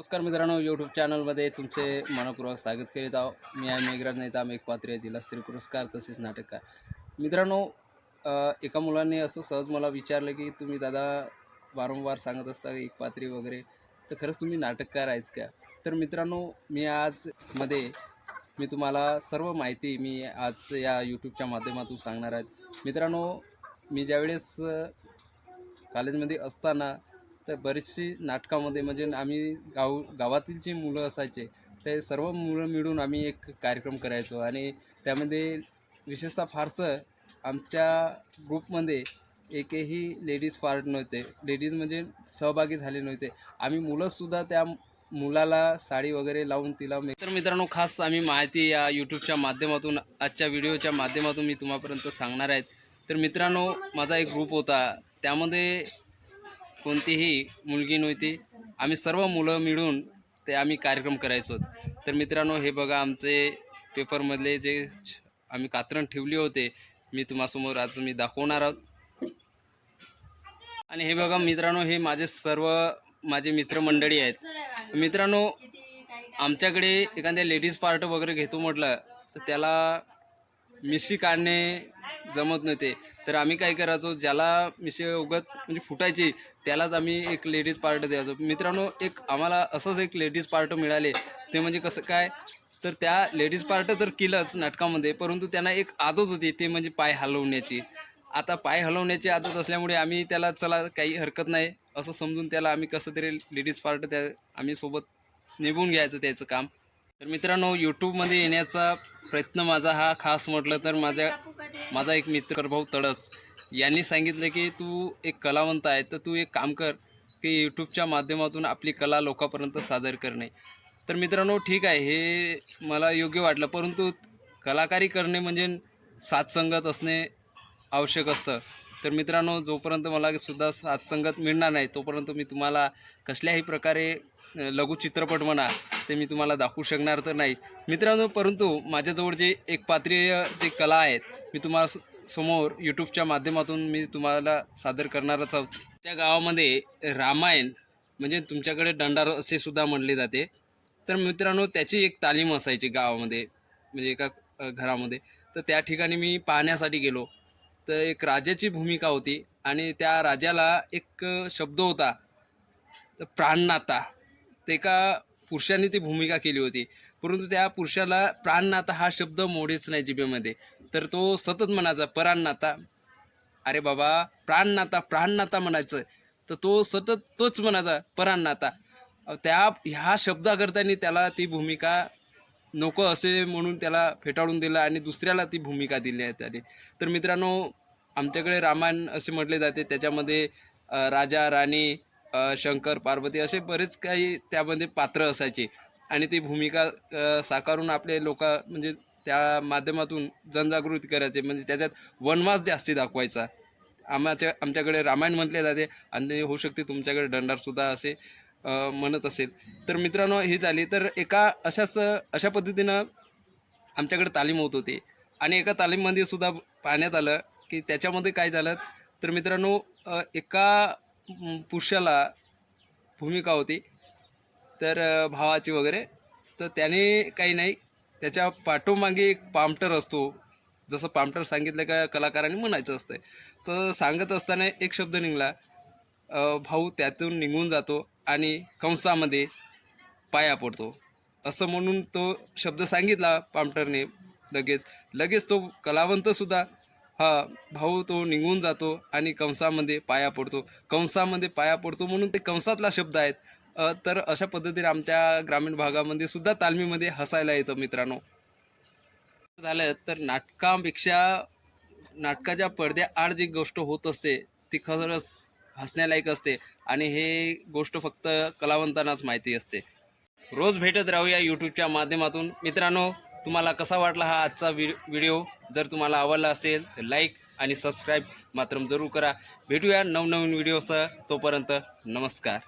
नमस्कार मित्रांनो यूट्यूब चॅनलमध्ये तुमचे मनपूर्वक स्वागत करीत आहो मी आहे मेघराज नेता एक पात्रे जिल्हास्तरीय पुरस्कार तसेच नाटककार. मित्रांनो एका मुलांनी असं सहज मला विचारलं की तुम्ही दादा वारंवार सांगत असता एक पात्री वगैरे तर खरंच तुम्ही नाटककार आहेत का? तर मित्रांनो मी आज मध्ये मी तुम्हाला सर्व माहिती मी आज या यूट्यूबच्या माध्यमातून सांगणार आहेत मित्रांनो मी ज्यावेळेस कॉलेजमध्ये असताना तर बरीचशी नाटकामध्ये म्हणजे आम्ही गाव गावातील जी मुलं असायचे ते सर्व मुलं मिळून आम्ही एक कार्यक्रम करायचो. आणि त्यामध्ये विशेषतः फारसं आमच्या ग्रुपमध्ये एकही लेडीज पार्ट नव्हते. लेडीज म्हणजे सहभागी झाले नव्हते. आम्ही मुलंसुद्धा त्या मुलाला साडी वगैरे लावून तिला मे तर मित्रांनो खास आम्ही माहिती या यूट्यूबच्या माध्यमातून आजच्या व्हिडिओच्या माध्यमातून मी तुम्हापर्यंत सांगणार आहेत तर मित्रांनो माझा एक ग्रुप होता. त्यामध्ये कोणतीही मुलगी नव्हती. आम्ही सर्व मुलं मिळून ते आम्ही कार्यक्रम करायचो. तर मित्रांनो हे बघा आमचे पेपरमधले जे आम्ही कात्रण ठेवले होते मी तुम्हासमोर आज मी दाखवणार आहोत आणि हे बघा मित्रांनो हे माझे सर्व माझे मित्रमंडळी आहेत. मित्रांनो आमच्याकडे एखाद्या लेडीज पार्ट वगैरे घेतो म्हटलं तर त्याला मिशी काढणे जमत नव्हते. तर आम्ही काय करायचो ज्याला मिसे उगत म्हणजे फुटायची त्यालाच आम्ही एक लेडीज पार्ट द्यायचो. मित्रांनो एक आम्हाला असंच एक लेडीज पार्ट मिळाले. ते म्हणजे कसं काय? तर त्या लेडीज पार्ट तर केलंच नाटकामध्ये परंतु त्यांना एक आदत होती ते म्हणजे पाय हलवण्याची. आता पाय हलवण्याची आदत असल्यामुळे आम्ही त्याला चला काही हरकत नाही. असं समजून त्याला आम्ही कसं तरी लेडीज पार्ट त्या आम्ही सोबत निभून घ्यायचं त्याचं काम. तर मित्रांनो यूट्यूबमध्ये येण्याचा प्रयत्न माझा हा खास म्हटलं तर माझ्या माझा एक मित्र भाऊ तडस यांनी सांगितलं की तू एक कलावंत आहे तर तू एक काम कर की यूट्यूबच्या माध्यमातून आपली कला लोकांपर्यंत सादर करणे. तर मित्रांनो ठीक आहे हे मला योग्य वाटलं परंतु कलाकारी करणे म्हणजे साथसंगत असणे आवश्यक असतं. तर मित्रांनो जोपर्यंत मला सुद्धा साथसंगत मिळणार नाही तोपर्यंत मी तुम्हाला कसल्याही प्रकारे लघु चित्रपट म्हणा ते मी तुम्हाला दाखवू शकणार तर नाही. मित्रांनो परंतु माझ्याजवळ जे एक पात्रीय जे कला आहेत मी तुम्हाला समोर यूट्यूबच्या माध्यमातून मी तुम्हाला सादर करणारच आहोत. त्या गावामध्ये रामायण म्हणजे तुमच्याकडे दंडार असे सुद्धा म्हणले जाते. तर मित्रांनो त्याची एक तालीम असायची गावामध्ये म्हणजे एका घरामध्ये. तर त्या ठिकाणी मी पाहण्यासाठी गेलो. तर एक राजाची भूमिका होती आणि त्या राजाला एक शब्द होता तर प्राणनाता. ते एका पुरुषाने ती भूमिका केली होती. परंतु त्या पुरुषाला प्राणनाता हा शब्द मोडेच नाही जिभेमध्ये. तर तो सतत म्हणायचा पराणनाता. अरे बाबा प्राणनाता प्राणनाता म्हणायचं. तर तो सतत तोच म्हणायचा पराणनाता. त्या ह्या शब्दाकरतानी त्याला ती भूमिका नको असे म्हणून त्याला फेटाळून दिलं आणि दुसऱ्याला ती भूमिका दिली आहे त्याने. तर मित्रांनो आमच्याकडे रामायण असे म्हटले जाते. त्याच्यामध्ये राजा राणी शंकर पार्वती असे बरेच काही त्यामध्ये पात्र असायचे. आणि ती भूमिका साकारून आपले लोक म्हणजे त्या माध्यमातून जनजागृती करायचे. म्हणजे त्याच्यात वनवास जास्ती दाखवायचा. आमच्या आमच्याकडे रामायण म्हटले जाते. आणि होऊ शकते तुमच्याकडे दंडारसुद्धा असे. म्हणत असेल. तर मित्रांनो ही झाली. तर एका अशाच अशा पद्धतीनं आमच्याकडे तालीम होत होती. आणि एका तालीममध्ये सुद्धा पाहण्यात आलं की त्याच्यामध्ये काय झालं? तर मित्रांनो एका पुरुषाला भूमिका होती. तर भावाची वगैरे. तर त्याने काही नाही त्याच्या पाठोमागे एक पामटर असतो. जसं पामटर सांगितलं का कलाकारांनी म्हणायचं असतं तर सांगत असताना एक शब्द निघाला. भाऊ त्यातून निघून जातो आणि कंसामध्ये पाया पडतो. असं म्हणून तो शब्द सांगितला पामटरने लगेच. लगेच तो कलावंतसुद्धा हा भाऊ तो निघून जातो आणि कंसामध्ये पाया पडतो. कंसामध्ये पाया पडतो म्हणून ते कंसातला शब्द आहेत. तर अशा पद्धतीने आमच्या ग्रामीण भागामध्ये सुद्धा तालमीमध्ये हसायला येतं मित्रांनो. झालं तर नाटकापेक्षा नाटकाच्या पडद्याआड जी गोष्ट होत असते ती खरंच हसण्यालायक असते आणि हे गोष्ट फक्त कलावंतांनाच माहिती असते. रोज भेटत राहूया यूट्यूबच्या माध्यमातून. मित्रांनो तुम्हाला कसा वाटला हा आजचा व्हि व्हिडिओ? जर तुम्हाला आवडला असेल तर लाईक आणि सबस्क्राईब मात्र जरूर करा. भेटूया नवनवीन व्हिडिओसह. तोपर्यंत नमस्कार.